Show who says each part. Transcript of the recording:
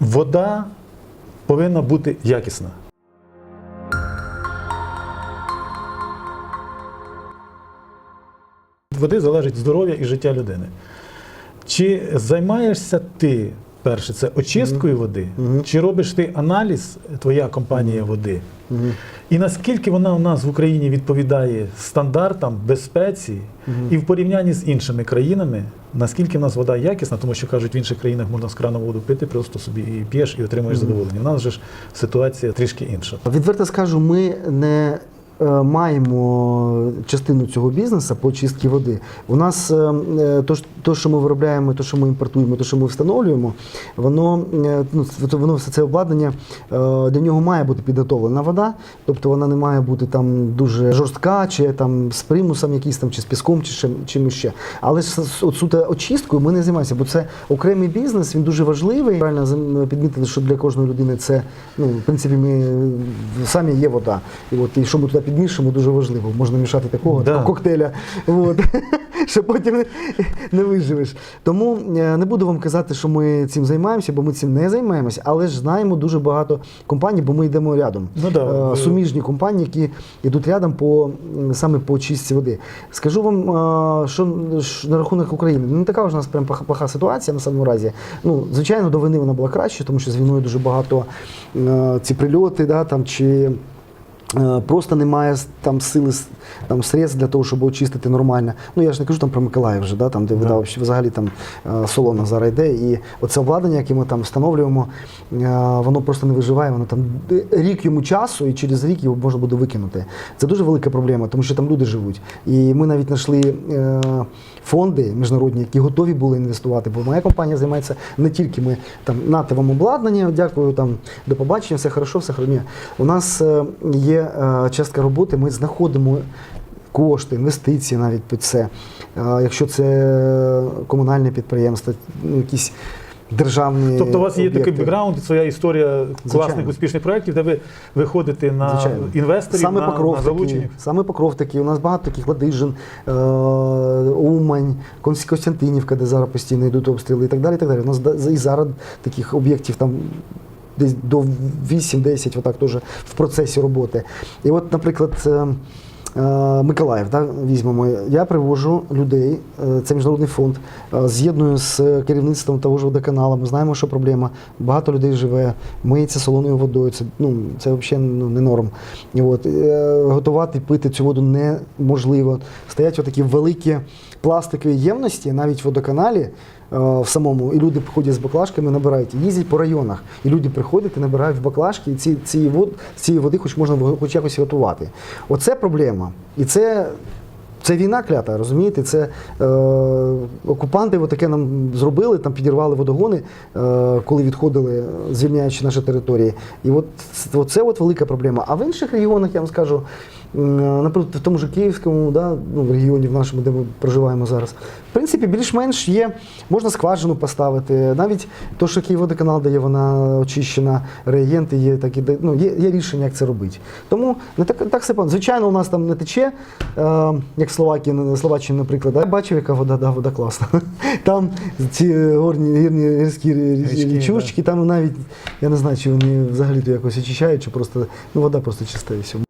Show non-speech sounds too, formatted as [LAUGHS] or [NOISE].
Speaker 1: вода повинна бути якісна. Води залежить здоров'я і життя людини. Чи займаєшся ти, перше, це очисткою води, чи робиш ти аналіз, твоя компанія води? І наскільки вона у нас в Україні відповідає стандартам безпеці і в порівнянні з іншими країнами, наскільки в нас вода якісна, тому що кажуть, в інших країнах можна з крану воду пити, просто собі і п'єш і отримуєш задоволення. У нас же ж ситуація трішки інша.
Speaker 2: Відверто скажу, ми не маємо частину цього бізнесу по очистці води. У нас е, е, то, що ми виробляємо, то, що ми імпортуємо, то, що ми встановлюємо, воно, е, ну, воно все це обладнання, е, для нього має бути підготовлена вода, тобто вона не має бути там дуже жорстка, чи там з примусом якийсь там, чи з піском, чи чим, чимось ще. Але ж суто очисткою ми не займаємося, бо це окремий бізнес, він дуже важливий. Правильно підмітили, що для кожної людини це, ну, в принципі, ми е, самі є вода. І от і що ми туди підмішуємо, дуже важливо. Можна мішати такого
Speaker 1: Да.
Speaker 2: коктейля, от, [LAUGHS] що потім не, виживеш. Тому е, не буду вам казати, що ми цим займаємося, бо ми цим не займаємося, але ж знаємо дуже багато компаній, бо ми йдемо рядом.
Speaker 1: Ну да,
Speaker 2: Е, Суміжні компанії, які йдуть рядом по саме по чистці води. Скажу вам, е, що на рахунок України не така ж у нас прям плоха- ситуація на самому разі. Ну, звичайно, до війни вона була краще, тому що з війною дуже багато ці прильоти, да, там чи. Е, Просто немає там сили там средств для того, щоб очистити нормально. Ну я ж не кажу там про Миколаїв вже, да, там де вода вообще взагалі там е, солона зараз йде. І оце обладнання, яке ми там встановлюємо, е, воно просто не виживає. Воно там рік йому часу, і через рік його можна буде викинути. Це дуже велика проблема, тому що там люди живуть. І ми навіть знайшли фонди міжнародні, які готові були інвестувати. Бо моя компанія займається не тільки ми там нате вам обладнання, дякую, там до побачення, все хорошо, все хроня. У нас е, є е, частка роботи, ми знаходимо. Кошти, інвестиції навіть під це. Е, Якщо це комунальне підприємство, якісь державні.
Speaker 1: Тобто у вас є такий бекграунд, своя історія класних успішних проєктів, де ви виходите на
Speaker 2: Звичайно.
Speaker 1: інвесторів,
Speaker 2: саме
Speaker 1: на,
Speaker 2: покров
Speaker 1: на залучення.
Speaker 2: саме покров такий. У нас багато таких Ладижин, е, Умань, Конс- Костянтинівка, де зараз постійно йдуть обстріли і так далі. І, так далі. У нас і зараз таких об'єктів там. Десь до 8-10, отак теж в процесі роботи. І от, наприклад, е, е, Миколаїв, да, візьмемо. Я привожу людей, е, це міжнародний фонд, з'єдную з керівництвом того ж водоканалу. Ми знаємо, що проблема. Багато людей живе, миється солоною водою. Це, ну, це взагалі ну, не норм. От, готувати, пити цю воду неможливо. Стоять отакі великі пластикові ємності, навіть в водоканалі. Е, В самому і люди приходять з баклажками, набирають, їздять по районах, і люди приходять і набирають баклажки, і ці, ці вод, цієї води хоч можна хоч якось готувати. Оце проблема. І це це війна клята, розумієте? Це е, окупанти таке нам зробили, там підірвали водогони, е, коли відходили, звільняючи наші території. І от це, це от велика проблема. А в інших регіонах, я вам скажу, м, наприклад, в тому ж Київському, да, ну, в регіоні в нашому, де ми проживаємо зараз, в принципі, більш-менш є, можна скважину поставити. Навіть то, що Київводоканал дає, вона очищена, реагенти є, такі, ну, є, є рішення, як це робити. Тому не так, так все. Звичайно, у нас там не тече, е, як Словакії, на Словаччині, наприклад. Я бачив, яка вода, да, вода класна. [LAUGHS] Там ці горні гірні гірські
Speaker 1: Річки,
Speaker 2: річушки, там навіть, я не знаю, чи вони взагалі то якось очищають, чи просто ну, вода просто чиста і все.